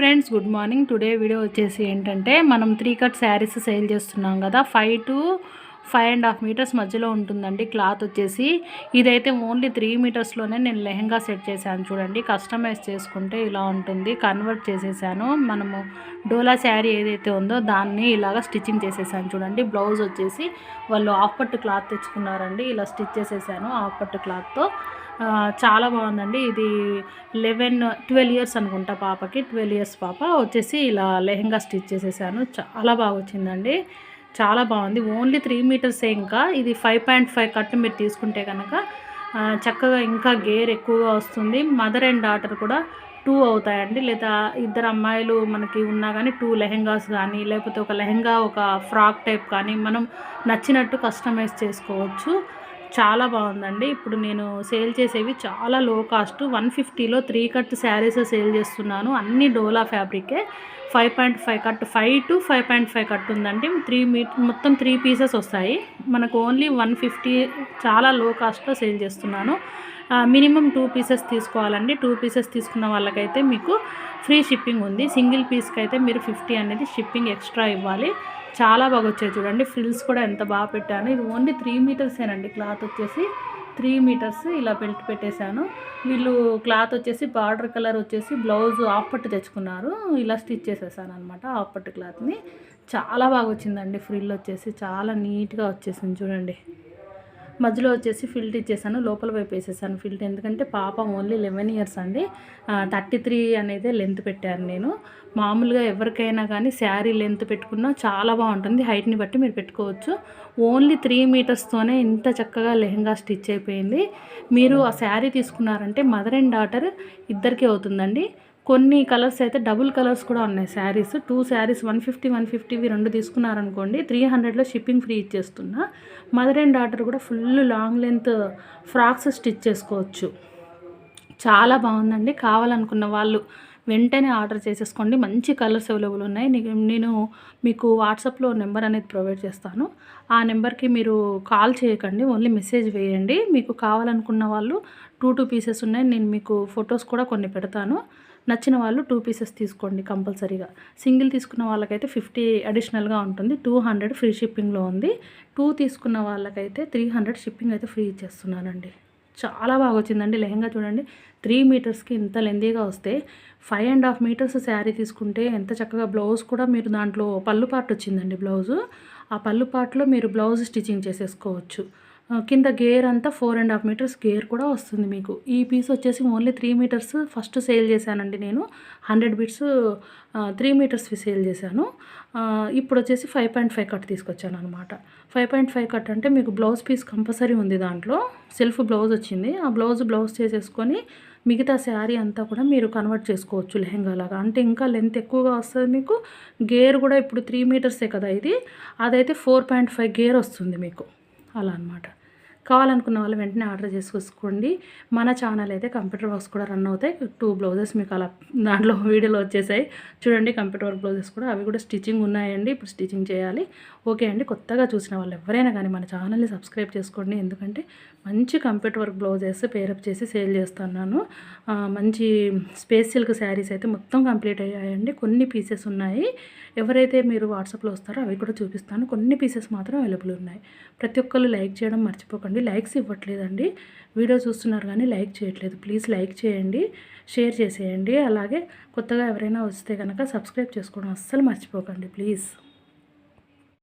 Friends good morning. Today video వచ్చేసి ఏంటంటే మనం త్రీ కట్ శారీస్ సేల్ చేస్తున్నాం కదా five to five and half metres మధ్యలో ఉంటుందండి క్లాత్ వచ్చేసి. ఇదైతే ఓన్లీ త్రీ మీటర్స్లోనే నేను లెహంగా సెట్ చేశాను చూడండి. కస్టమైజ్ చేసుకుంటే ఇలా ఉంటుంది. కన్వర్ట్ చేసేసాను. మనము డోలా శారీ ఏదైతే ఉందో దాన్ని ఇలాగ స్టిచ్చింగ్ చేసేసాను చూడండి. బ్లౌజ్ వచ్చేసి వాళ్ళు హాఫ్ పట్టు క్లాత్ తెచ్చుకున్నారండి. ఇలా స్టిచ్ చేసేసాను హాఫ్ పట్టు క్లాత్తో. చాలా బాగుందండి. ఇది లెవెన్ ట్వెల్వ్ ఇయర్స్ అనుకుంటా పాపకి. ట్వెల్వ్ ఇయర్స్ పాప వచ్చేసి ఇలా లెహంగా స్టిచ్ చేసేసాను. చాలా బాగా వచ్చిందండి. చాలా బాగుంది. ఓన్లీ త్రీ మీటర్సే ఇంకా. ఇది ఫైవ్ పాయింట్ ఫైవ్ కట్ మీరు తీసుకుంటే కనుక చక్కగా ఇంకా గేర్ ఎక్కువగా వస్తుంది. మదర్ అండ్ డాటర్ కూడా టూ అవుతాయండి. లేదా ఇద్దరు అమ్మాయిలు మనకి ఉన్నా కానీ టూ లెహెంగాస్ కానీ లేకపోతే ఒక లెహెంగా ఒక ఫ్రాక్ టైప్ కానీ మనం నచ్చినట్టు కస్టమైజ్ చేసుకోవచ్చు. చాలా బాగుందండి. ఇప్పుడు నేను సేల్ చేసేవి చాలా లో కాస్ట్ వన్ ఫిఫ్టీలో త్రీ కట్ శారీస్ సేల్ చేస్తున్నాను. అన్ని డోలా ఫ్యాబ్రికే. Five point five cut five to five point five cut ఉందండి. త్రీ మీట్ మొత్తం త్రీ పీసెస్ వస్తాయి. మనకు ఓన్లీ వన్ ఫిఫ్టీ చాలా లో కాస్ట్లో సేల్ చేస్తున్నాను. మినిమం టూ పీసెస్ తీసుకోవాలండి. టూ పీసెస్ తీసుకున్న వాళ్ళకైతే మీకు ఫ్రీ షిప్పింగ్ ఉంది. సింగిల్ పీస్కి అయితే మీరు ఫిఫ్టీ అనేది షిప్పింగ్ ఎక్స్ట్రా ఇవ్వాలి. చాలా బాగా వచ్చాయి చూడండి. ఫ్రిల్స్ కూడా ఎంత బాగా పెట్టాను. ఇది ఓన్లీ త్రీ మీటర్సేనండి క్లాత్ వచ్చేసి. త్రీ మీటర్స్ ఇలా బెల్ట్ పెట్టేశాను. వీళ్ళు క్లాత్ వచ్చేసి బార్డర్ కలర్ వచ్చేసి బ్లౌజ్ ఆఫ్పట్టు తెచ్చుకున్నారు. ఇలా స్టిచ్ చేసేసాను అనమాట ఆఫ్పట్టు క్లాత్ని. చాలా బాగా వచ్చిందండి. ఫ్రిల్ వచ్చేసి చాలా నీట్గా వచ్చేసింది చూడండి. మధ్యలో వచ్చేసి ఫిల్ట్ ఇచ్చేసాను లోపల వైపు వేసేసాను ఫిల్ట్. ఎందుకంటే పాప ఓన్లీ లెవెన్ ఇయర్స్ అండి. థర్టీ త్రీ అనేది లెంత్ పెట్టాను నేను. మామూలుగా ఎవరికైనా కానీ శారీ లెంత్ పెట్టుకున్నా చాలా బాగుంటుంది. హైట్ని బట్టి మీరు పెట్టుకోవచ్చు. ఓన్లీ త్రీ మీటర్స్తోనే ఇంత చక్కగా లెహంగా స్టిచ్ అయిపోయింది. మీరు ఆ శారీ తీసుకున్నారంటే మదర్ అండ్ డాటర్ ఇద్దరికీ అవుతుందండి. కొన్ని కలర్స్ అయితే డబుల్ కలర్స్ కూడా ఉన్నాయి saris. Two saris one fifty one ఫిఫ్టీవి రెండు తీసుకున్నారనుకోండి త్రీ హండ్రెడ్లో షిప్పింగ్ ఫ్రీ ఇచ్చేస్తున్నా. మదర్ అండ్ డాటర్ కూడా full long length frocks stitch చేసుకోవచ్చు. చాలా బాగుందండి. కావాలనుకున్న వాళ్ళు వెంటనే ఆర్డర్ చేసేసుకోండి. మంచి కలర్స్ అవైలబుల్ ఉన్నాయి. నేను మీకు వాట్సాప్లో నెంబర్ అనేది ప్రొవైడ్ చేస్తాను. ఆ నెంబర్కి మీరు కాల్ చేయకండి. ఓన్లీ మెసేజ్ వేయండి. మీకు కావాలనుకున్న వాళ్ళు టూ టూ పీసెస్ ఉన్నాయి. నేను మీకు ఫొటోస్ కూడా కొన్ని పెడతాను. నచ్చిన వాళ్ళు టూ పీసెస్ తీసుకోండి కంపల్సరీగా. సింగిల్ తీసుకున్న వాళ్ళకైతే ఫిఫ్టీ అడిషనల్గా ఉంటుంది. టూ హండ్రెడ్ ఫ్రీ షిప్పింగ్లో ఉంది. టూ తీసుకున్న వాళ్ళకైతే త్రీ హండ్రెడ్ షిప్పింగ్ అయితే ఫ్రీ ఇచ్చేస్తున్నానండి. చాలా బాగా వచ్చిందండి. లెహంగా చూడండి. త్రీ మీటర్స్కి ఇంత లెందీగా వస్తే five and half metres sari తీసుకుంటే ఎంత చక్కగా బ్లౌజ్ కూడా మీరు దాంట్లో పళ్ళు పార్ట్ వచ్చిందండి బ్లౌజు ఆ పళ్ళు పార్ట్లో మీరు బ్లౌజ్ స్టిచ్చింగ్ చేసేసుకోవచ్చు. కింద గేర్ అంతా ఫోర్ అండ్ హాఫ్ మీటర్స్ గేర్ కూడా వస్తుంది మీకు. ఈ పీస్ వచ్చేసి only three metres first sale చేశానండి నేను. హండ్రెడ్ బిట్స్ త్రీ మీటర్స్వి సేల్ చేశాను. ఇప్పుడు వచ్చేసి ఫైవ్ పాయింట్ ఫైవ్ కట్ తీసుకొచ్చాను అనమాట ఫైవ్ పాయింట్ ఫైవ్ కట్ అంటే మీకు బ్లౌజ్ పీస్ కంపల్సరీ ఉంది దాంట్లో. సెల్ఫ్ బ్లౌజ్ వచ్చింది. ఆ బ్లౌజ్ బ్లౌజ్ చేసేసుకొని మిగతా శారీ అంతా కూడా మీరు కన్వర్ట్ చేసుకోవచ్చు లెహెంగా లాగా. అంటే ఇంకా లెంత్ ఎక్కువగా వస్తుంది మీకు. గేర్ కూడా ఇప్పుడు త్రీ మీటర్సే కదా ఇది. అదైతే ఫోర్ పాయింట్ ఫైవ్ గేర్ వస్తుంది మీకు. అలా అనమాట కావాలనుకున్న వాళ్ళు వెంటనే ఆర్డర్ చేసుకోసుకోండి. మన ఛానల్ అయితే కంప్యూటర్ వర్క్స్ కూడా రన్ అవుతాయి. టూ బ్లౌజెస్ మీకు అలా దాంట్లో వీడియోలో వచ్చేసాయి. చూడండి కంప్యూటర్ వర్క్ బ్లౌజెస్ కూడా. అవి కూడా స్టిచ్చింగ్ ఉన్నాయండి. ఇప్పుడు స్టిచ్చింగ్ చేయాలి. ఓకే అండి. కొత్తగా చూసిన వాళ్ళు ఎవరైనా కానీ మన ఛానల్ని సబ్స్క్రైబ్ చేసుకోండి. ఎందుకంటే మంచి కంప్యూటర్ వర్క్ బ్లౌజెస్ పేరప్ చేసి సేల్ చేస్తున్నాను. మంచి స్పేస్ సిల్క్ శారీస్ అయితే మొత్తం కంప్లీట్ అయ్యాయండి. కొన్ని పీసెస్ ఉన్నాయి. ఎవరైతే మీరు వాట్సాప్లో వస్తారో అవి కూడా చూపిస్తాను. కొన్ని పీసెస్ మాత్రం అవైలబుల్ ఉన్నాయి. ప్రతి ఒక్కళ్ళు లైక్ చేయడం మర్చిపోకండి. లైక్స్ ఇవ్వట్లేదండి. వీడియో చూస్తున్నారు కానీ లైక్ చేయట్లేదు. ప్లీజ్ లైక్ చేయండి షేర్ చేసేయండి. అలాగే కొత్తగా ఎవరైనా వస్తే కనుక సబ్స్క్రైబ్ చేసుకోవడం అస్సలు మర్చిపోకండి ప్లీజ్